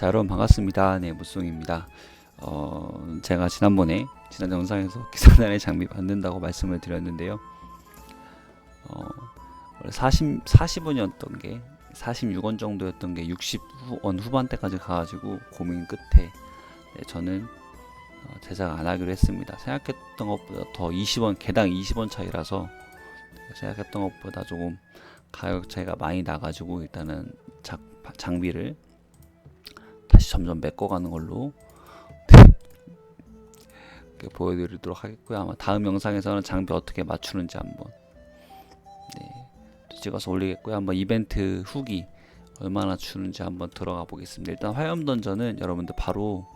자 여러분 반갑습니다. 네 무송입니다. 어 제가 지난번에 지난 영상에서 기사단의 장비 만든다고 말씀을 드렸는데요. 어 원래 40 40원이었던 게 46원 정도였던 게 60원 후반대까지 가가지고 고민 끝에 네, 저는 어, 제작 안 하기로 했습니다. 생각했던 것보다 더 20원 개당 20원 차이라서 생각했던 것보다 조금 가격 차이가 많이 나가지고 일단은 작, 장비를 점점 메꿔가는 걸로 보여드리도록 하겠고요. 아마 다음 영상에서는 장비 어떻게 맞추는지 한번 네, 찍어서 올리겠고요. 한번 이벤트 후기 얼마나 주는지 한번 들어가 보겠습니다. 일단 화염 던전은 여러분들 바로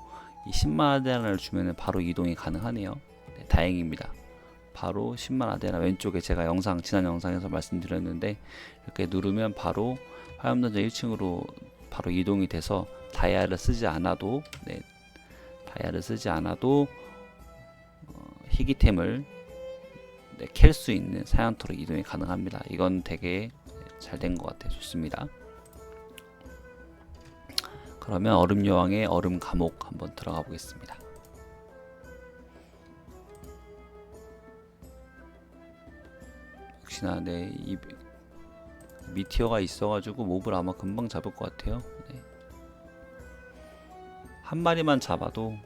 이 10만 아데나를 주면은 바로 이동이 가능하네요. 네, 다행입니다. 바로 10만 아데나 왼쪽에 제가 영상 지난 영상에서 말씀드렸는데 이렇게 누르면 바로 화염 던전 1층으로 바로 이동이 돼서 다이아를 쓰지 않아도 네, 다이아를 쓰지 않아도 어, 희귀템을 네, 캘수 있는 사양토로 이동이 가능합니다. 이건 되게 잘 된 것 같아요. 좋습니다. 그러면 얼음 여왕의 얼음 감옥 한번 들어가 보겠습니다. 역시나 네이 미티어가 있어가지고 몹을 아마 금방 잡을 것 같아요. 네. 한 마리만 잡아도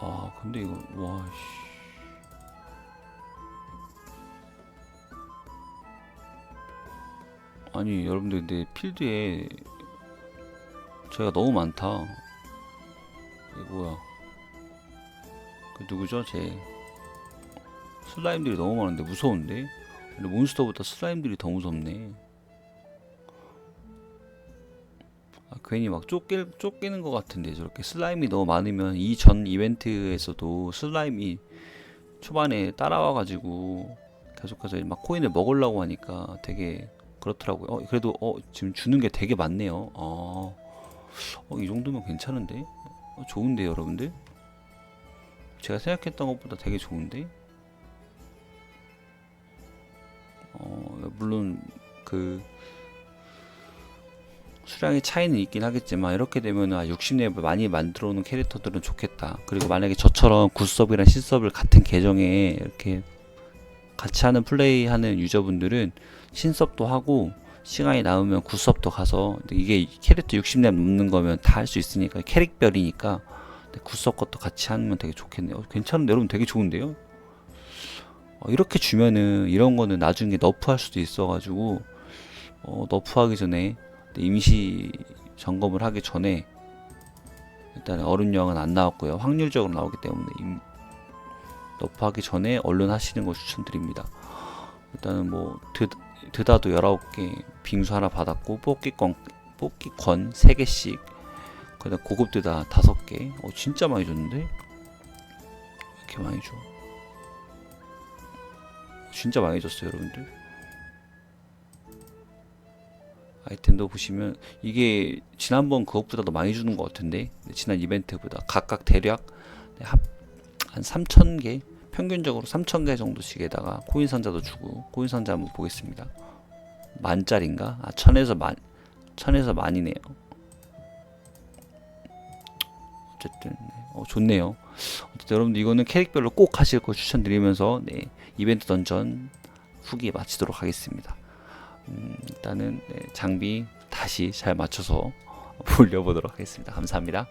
아 근데 이거 와 씨. 아니 여러분들 근데 필드에 저희가 너무 많다 이게 뭐야 그 누구죠 제 슬라임들이 너무 많은데 무서운데 근데 몬스터보다 슬라임들이 더 무섭네 아, 괜히 막 쫓길, 쫓기는 것 같은데 저렇게 슬라임이 너무 많으면 이 전 이벤트에서도 슬라임이 초반에 따라와가지고 계속해서 막 코인을 먹으려고 하니까 되게 그렇더라고요. 어, 그래도 어, 지금 주는 게 되게 많네요. 어, 어, 이 정도면 괜찮은데? 어, 좋은데 여러분들? 제가 생각했던 것보다 되게 좋은데? 어, 물론 그 수량의 차이는 있긴 하겠지만 이렇게 되면 아 60렙을 많이 만들어 놓은 캐릭터들은 좋겠다. 그리고 만약에 저처럼 굿섭이랑 신섭을 같은 계정에 이렇게 같이 하는 플레이 하는 유저분들은 신섭도 하고 시간이 남으면 굿섭도 가서 이게 캐릭터 60렙 넘는 거면 다 할 수 있으니까 캐릭별이니까 굿섭 것도 같이 하면 되게 좋겠네요. 어, 괜찮은데 여러분 되게 좋은데요? 어, 이렇게 주면은 이런 거는 나중에 너프할 수도 있어가지고 어, 너프하기 전에 임시 점검을 하기 전에 일단 여왕은 안 나왔고요. 확률적으로 나오기 때문에 임, 너프하기 전에 얼른 하시는 거 추천드립니다. 일단은 뭐 드, 드다도 19개 빙수 하나 받았고 뽑기권 뽑기권 3개씩 그다음 고급 드다 5개 어 진짜 많이 줬는데 왜 이렇게 많이 줘 진짜 많이 줬어요 여러분들 아이템도 보시면 이게 지난번 그것보다도 많이 주는 것 같은데 지난 이벤트보다 각각 대략 한 3,000개 평균적으로 3,000개 정도씩에다가 코인 상자도 주고 코인 상자 한번 보겠습니다 만짜리인가? 아 천에서 만 천에서 만이네요 어쨌든 네. 어, 좋네요 어쨌든 여러분들 이거는 캐릭별로 꼭 하실 거 추천드리면서 네, 이벤트 던전 후기 마치도록 하겠습니다 음, 일단은 네, 장비 다시 잘 맞춰서 올려보도록 하겠습니다. 감사합니다